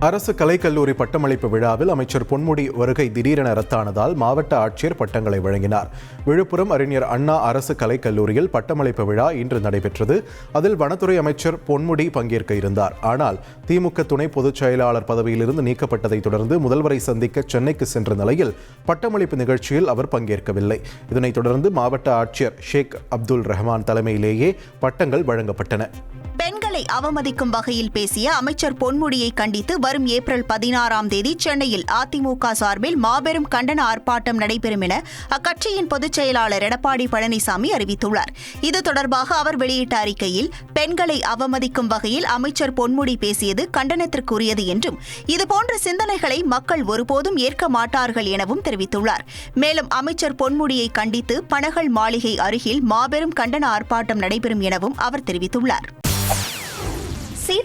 அரசு கலைக்கல்லூரி பட்டமளிப்பு விழாவில் அமைச்சர் பொன்முடி வருகை திடீரென ரத்தானதால் மாவட்ட ஆட்சியர் பட்டங்களை வழங்கினார். விழுப்புரம் அறிஞர் அண்ணா அரசு கலைக்கல்லூரியில் பட்டமளிப்பு விழா இன்று நடைபெற்றது. அதில் வனத்துறை அமைச்சர் பொன்முடி பங்கேற்க இருந்தார். ஆனால் திமுக துணை பொதுச் செயலாளர் பதவியிலிருந்து நீக்கப்பட்டதை தொடர்ந்து முதல்வரை சந்திக்க சென்னைக்கு சென்ற நிலையில் பட்டமளிப்பு நிகழ்ச்சியில் அவர் பங்கேற்கவில்லை. இதனைத் தொடர்ந்து மாவட்ட ஆட்சியர் ஷேக் அப்துல் ரஹ்மான் தலைமையிலேயே பட்டங்கள் வழங்கப்பட்டன. மக்களை அவமதிக்கும் வகையில் பேசிய அமைச்சர் பொன்முடியை கண்டித்து வரும் ஏப்ரல் பதினாறாம் தேதி சென்னையில் அதிமுக சார்பில் மாபெரும் கண்டன ஆர்ப்பாட்டம் நடைபெறும் என அக்கட்சியின் பொதுச் செயலாளர் எடப்பாடி பழனிசாமி அறிவித்துள்ளார். இது தொடர்பாக அவர் வெளியிட்ட அறிக்கையில் பெண்களை அவமதிக்கும் வகையில் அமைச்சர் பொன்முடி பேசியது கண்டனத்திற்குரியது என்றும் இதுபோன்ற சிந்தனைகளை மக்கள் ஒருபோதும் ஏற்க மாட்டார்கள் எனவும் தெரிவித்துள்ளார். மேலும் அமைச்சர் பொன்முடியை கண்டித்து பனகல் மாளிகை அருகில் மாபெரும் கண்டன ஆர்ப்பாட்டம் நடைபெறும் எனவும் அவர் தெரிவித்துள்ளார்.